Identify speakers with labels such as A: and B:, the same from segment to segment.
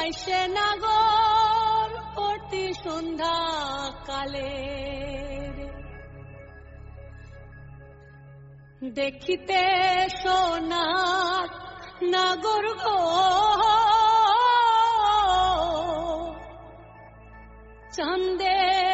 A: আইসে নাগর প্রতি সন্ধ্যা কালে দেখিতে সোনা নাগর গো। চন্দের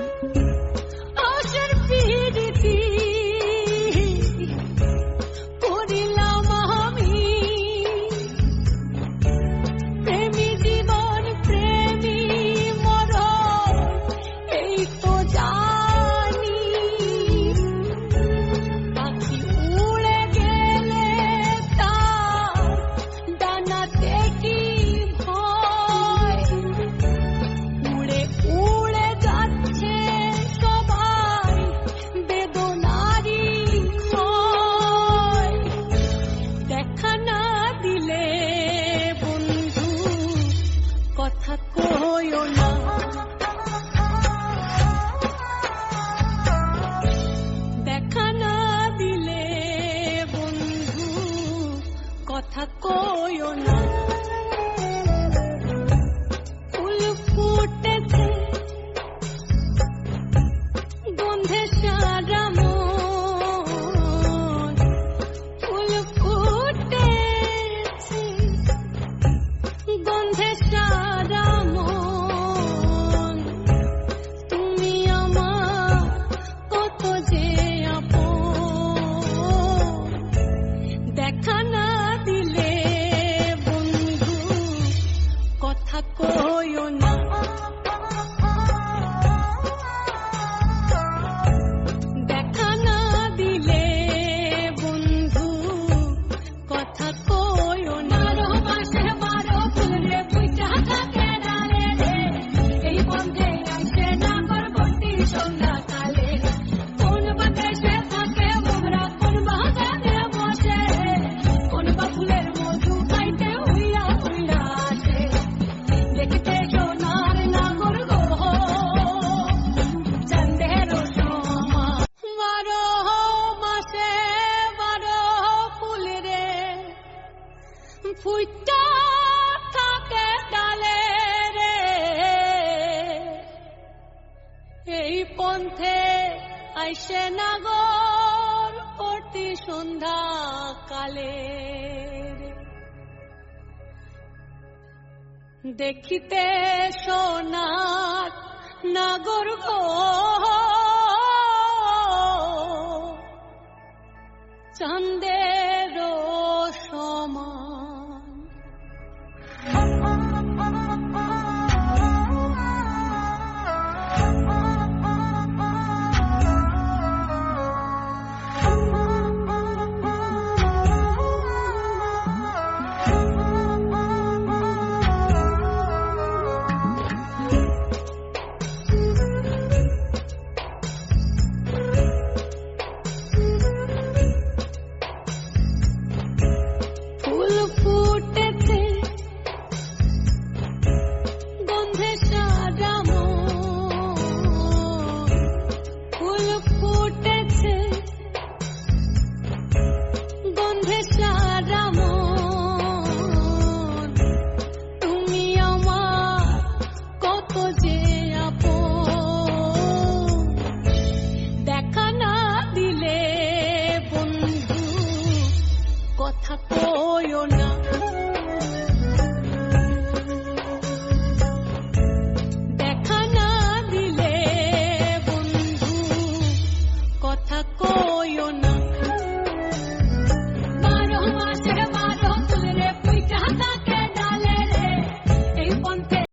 A: Krishna. আইসে নাগর প্রতি সন্ধ্যা কালে। দেখিতে সোনার নাগর গো। চন্দের